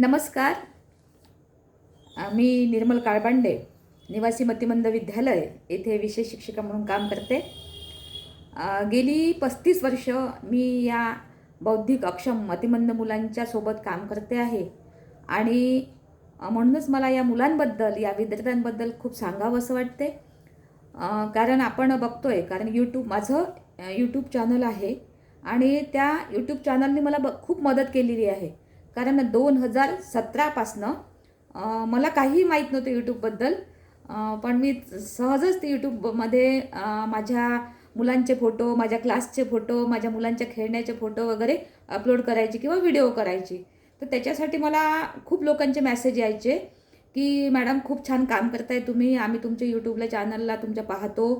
नमस्कार. मी निर्मल काळबांडे निवासी मतिमंद विद्यालय येथे विशेष शिक्षिका म्हणून काम करते. गेली पस्तीस वर्ष मी या बौद्धिक अक्षम मतिमंद मुलांच्या सोबत काम करते आहे. आणि म्हणूनच मला या मुलांबद्दल या विद्यार्थ्यांबद्दल खूप सांगावं असं वाटते. कारण आपण बघतो आहे कारण यूट्यूब माझं यूट्यूब चॅनल आहे. आणि त्या यूट्यूब चॅनलने मला ब खूप मदत केलेली आहे. कारण दोन हजार सतरापासनं मला काहीही माहीत नव्हतं यूट्यूबबद्दल पण मी सहजच ते यूट्यूबमध्ये माझ्या मुलांचे फोटो माझ्या क्लासचे फोटो माझ्या मुलांच्या खेळण्याचे फोटो वगैरे अपलोड करायची किंवा व्हिडिओ करायची. तर त्याच्यासाठी मला खूप लोकांचे मेसेज यायचे की मॅडम खूप छान काम करताय तुम्ही. आम्ही तुमच्या यूट्यूबला चॅनलला तुमच्या पाहतो.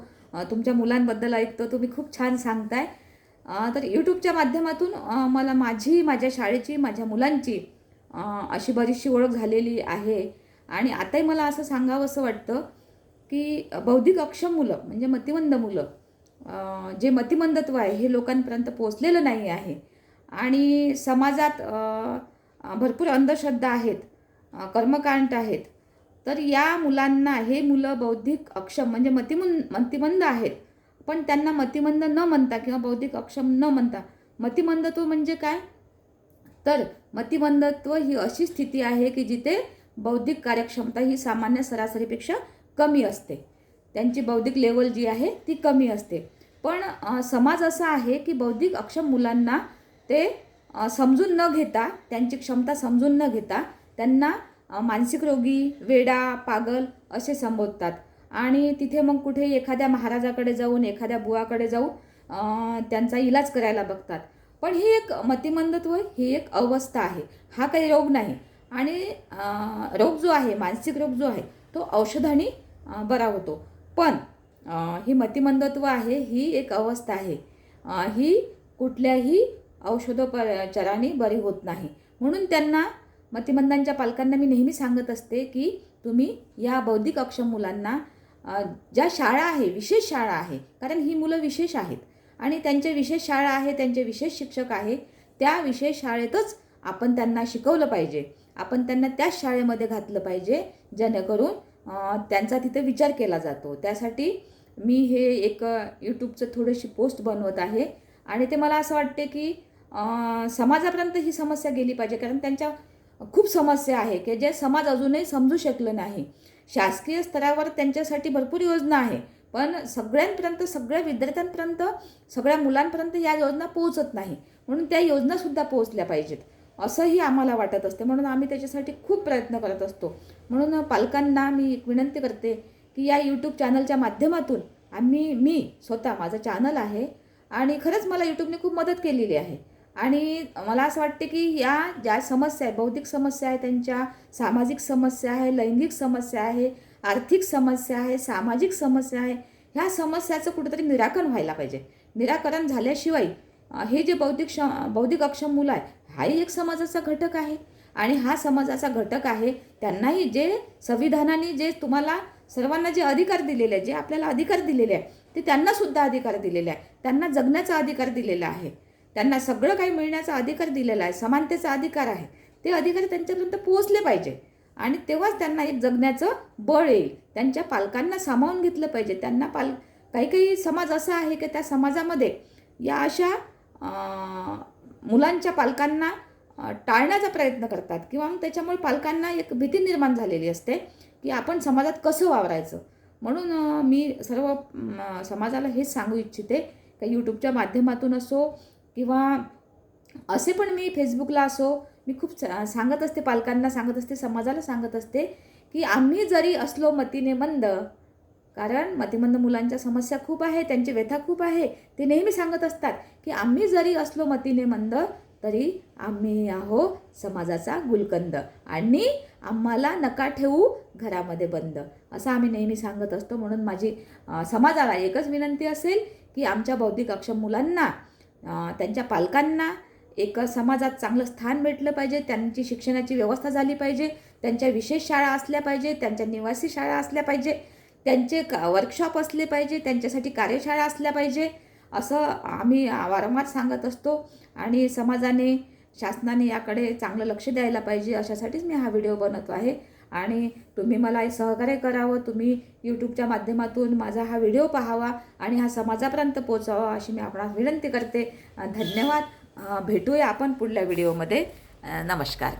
तुमच्या मुलांबद्दल ऐकतो. तुम्ही खूप छान सांगताय. तर यूट्यूबच्या माध्यमातून मला माझी माझ्या शाळेची माझ्या मुलांची अशी बरीचशी ओळख झालेली आहे. आणि आताही मला असं सांगावं असं वाटतं की बौद्धिक अक्षम मुलं म्हणजे मतिमंद मुलं जे मतिमंदत्व आहे हे लोकांपर्यंत पोचलेलं नाही आहे. आणि समाजात भरपूर अंधश्रद्धा आहेत कर्मकांड आहेत. तर या मुलांना हे मुलं बौद्धिक अक्षम म्हणजे मतिमंद मतिमंद आहेत. पण त्यांना मतिमंद न म्हणता किंवा बौद्धिक अक्षम न म्हणता मतिमंदत्व म्हणजे काय? तर मतिमंदत्व ही अशी स्थिती आहे की जिथे बौद्धिक कार्यक्षमता ही सामान्य सरासरीपेक्षा कमी असते. त्यांची बौद्धिक लेवल जी आहे ती कमी असते. पण समाज असा आहे की बौद्धिक अक्षम मुलांना ते समजून न घेता त्यांची क्षमता समजून न घेता त्यांना मानसिक रोगी वेडा पागल असे संबोधतात. आणि तिथे मग कुठे एखाद्या महाराजाकडे जाऊन एखाद्या बुवाकडे जाऊन त्यांचा इलाज करायला बघतात. पण ही एक मतिमंदत्व ही एक अवस्था आहे. हा काही रोग नाही. आणि रोग जो आहे मानसिक रोग जो आहे तो औषधाने बरा होतो. पण ही मतिमंदत्व आहे ही एक अवस्था आहे. ही कुठल्याही औषधोपचाराने बरी होत नाही. म्हणून त्यांना मतिमंदांच्या पालकांना मी नेहमी सांगत असते की तुम्ही या बौद्धिक अक्षम मुलांना ज्या शाळा आहे विशेष शाळा आहे कारण ही मुलं विशेष आहेत. आणि त्यांचे विशेष शाळा आहे त्यांचे विशेष शिक्षक आहे त्या विशेष शाळेतच आपण त्यांना शिकवलं पाहिजे. आपण त्यांना त्याच शाळेमध्ये घातलं पाहिजे जेणेकरून त्यांचा तिथे विचार केला जातो. त्यासाठी मी हे एक यूट्यूबचं थोडीशी पोस्ट बनवत आहे. आणि ते मला असं वाटते की समाजापर्यंत ही समस्या गेली पाहिजे कारण त्यांच्या खूप समस्या आहे की जे समाज अजूनही समजू शकलं नाही. शासकीय स्तरावर त्यांच्यासाठी भरपूर योजना आहे पण सगळ्यांपर्यंत सगळ्या विद्यार्थ्यांपर्यंत सगळ्या मुलांपर्यंत या योजना पोहोचत नाही. म्हणून त्या योजनासुद्धा पोहोचल्या पाहिजेत. असंही आम्हाला वाटत असते. म्हणून आम्ही त्याच्यासाठी खूप प्रयत्न करत असतो. म्हणून पालकांना मी एक विनंती करते की या यूट्यूब चॅनलच्या माध्यमातून आम्ही मी स्वतः माझं चॅनल आहे आणि खरंच मला यूट्यूबने खूप मदत केलेली आहे. आणि मला असं वाटते की या ज्या समस्या आहे बौद्धिक समस्या आहे त्यांच्या सामाजिक समस्या आहे लैंगिक समस्या आहे आर्थिक समस्या आहे सामाजिक समस्या आहे ह्या समस्याचं कुठेतरी निराकरण व्हायला पाहिजे. निराकरण झाल्याशिवाय हे जे बौद्धिक श बौद्धिक अक्षम मुलं आहे हाही एक समाजाचा घटक आहे. आणि हा समाजाचा घटक आहे त्यांनाही जे संविधानाने जे तुम्हाला सर्वांना जे अधिकार दिलेले आहे जे आपल्याला अधिकार दिलेले आहे ते त्यांनासुद्धा अधिकार दिलेले आहे त्यांना जगण्याचा अधिकार दिलेला आहे. त्यांना सगळं काही मिळण्याचा अधिकार दिलेला आहे समानतेचा अधिकार आहे. ते अधिकार त्यांच्यापर्यंत पोहोचले पाहिजे. आणि तेव्हाच त्यांना एक जगण्याचं बळ येईल. त्यांच्या पालकांना सामावून घेतलं पाहिजे. त्यांना पाल काही काही समाज असा आहे की त्या समाजामध्ये या अशा मुलांच्या पालकांना टाळण्याचा प्रयत्न करतात. किंवा मग त्याच्यामुळे पालकांना एक भीती निर्माण झालेली असते की आपण समाजात कसं वावरायचं? म्हणून मी सर्व समाजाला हेच सांगू इच्छिते. की यूट्यूबच्या माध्यमातून असो किंवा असे पण मी फेसबुकला असो मी खूप सा- सांगत असते पालकांना सांगत असते समाजाला सांगत असते की आम्ही जरी असलो मतीने मंद कारण मतिमंद मुलांच्या समस्या खूप आहे त्यांची व्यथा खूप आहे ते नेहमी सांगत असतात की आम्ही जरी असलो मतीने मंद तरी आम्ही आहो समाजाचा गुलकंद आणि आम्हाला नका ठेवू घरामध्ये बंद. असं आम्ही नेहमी सांगत असतो. म्हणून माझी समाजाला एकच विनंती असेल की आमच्या बौद्धिक अक्षम मुलांना त्यांच्या पालकांना एक समाजात चांगलं स्थान भेटलं पाहिजे त्यांची शिक्षणाची व्यवस्था झाली पाहिजे त्यांच्या विशेष शाळा असल्या पाहिजे त्यांच्या निवासी शाळा असल्या पाहिजे त्यांचे क वर्कशॉप असले पाहिजे त्यांच्यासाठी कार्यशाळा असल्या पाहिजे असं आम्ही वारंवार सांगत असतो. आणि समाजाने शासनाने याकडे चांगलं लक्ष द्यायला पाहिजे अशासाठीच मी हा व्हिडिओ बनवतो आहे. आणि तुम्ही मला हे सहकार्य करावं तुम्ही यूट्यूबच्या माध्यमातून माझा हा व्हिडिओ पाहावा आणि हा समाजापर्यंत पोचावा अशी मी आपणास विनंती करते. धन्यवाद. भेटूया आपण पुढल्या व्हिडिओमध्ये. नमस्कार.